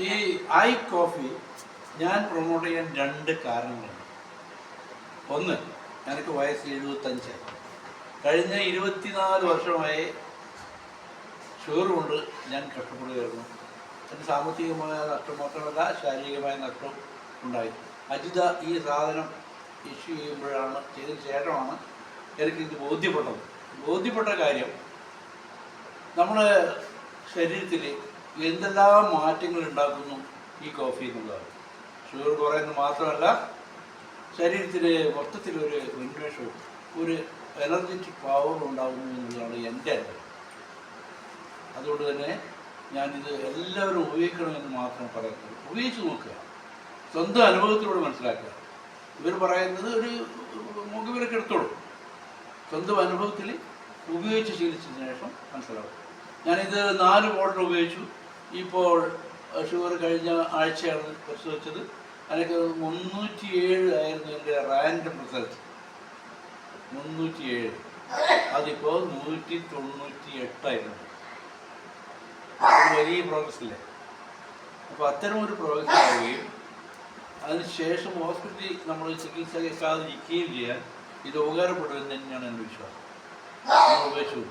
ഈ I coffee ഞാൻ promote ചെയ്യാൻ രണ്ട് കാരണങ്ങളുണ്ട്. ഒന്ന് എനിക്ക് വയസ്സ് എഴുപത്തഞ്ച്. കഴിഞ്ഞ ഇരുപത്തിനാല് വർഷമായി ഷുഗർ കൊണ്ട് ഞാൻ കഷ്ടപ്പെടുകയായിരുന്നു എന്റെ സാമ്പത്തികമായ നഷ്ടം മാത്രമല്ല ശാരീരികമായ നഷ്ടം ഉണ്ടായി. അജിത ഈ സാധനം ഇഷ്യൂ ചെയ്യുമ്പോഴാണ് ചെയ്തതിന് ശേഷമാണ് എനിക്കിത് ബോധ്യപ്പെട്ടത്. ബോധ്യപ്പെട്ട കാര്യം നമ്മുടെ ശരീരത്തിൽ എന്തെല്ലാം മാറ്റങ്ങൾ ഉണ്ടാക്കുന്നു ഈ കോഫി എന്നുള്ളതാണ് ഷുഗർ കുറയുന്നത് മാത്രമല്ല ശരീരത്തിൽ മൊത്തത്തിലൊരു ഉന്മേഷവും ഒരു എനർജറ്റിക് പവർ ഉണ്ടാകുന്നു എന്നുള്ളതാണ് എന്റെ അനുഭവം. അതുകൊണ്ട് തന്നെ ഞാനിത് എല്ലാവരും ഉപയോഗിക്കണമെന്ന് മാത്രം പറയുന്നത് ഉപയോഗിച്ച് നോക്കുക. സ്വന്തം അനുഭവത്തിലൂടെ മനസ്സിലാക്കുക. ഇവർ പറയുന്നത് ഒരു മുഖവിലൊക്കെ എടുത്തോളൂ. സ്വന്തം അനുഭവത്തിൽ ഉപയോഗിച്ച് ശീലിച്ചതിന് ശേഷം മനസ്സിലാവും ഞാനിത് നാല് ബോട്ടിൽ ഉപയോഗിച്ചു. ഇപ്പോൾ ഷുഗർ കഴിഞ്ഞ ആഴ്ചയാണ് പരിശോധിച്ചത് അതിനൊക്കെ മുന്നൂറ്റി ഏഴ് ആയിരുന്നു എന്റെ റാൻഡം റിസൾട്ട് മുന്നൂറ്റി ഏഴ് അതിപ്പോൾ നൂറ്റി തൊണ്ണൂറ്റി എട്ടായിരുന്നു വലിയ പ്രോഗ്രസ് ഇല്ലേ? അപ്പോൾ അത്തരം ഒരു പ്രോഗ്രസ് ആവുകയും അതിനുശേഷം ഹോസ്പിറ്റലിൽ നമ്മൾ ചികിത്സ കേൾക്കാതിരിക്കുകയും ചെയ്യാൻ ഇത് ഉപകാരപ്പെടുമെന്ന് തന്നെയാണ് എന്റെ വിശ്വാസം. നോക്കും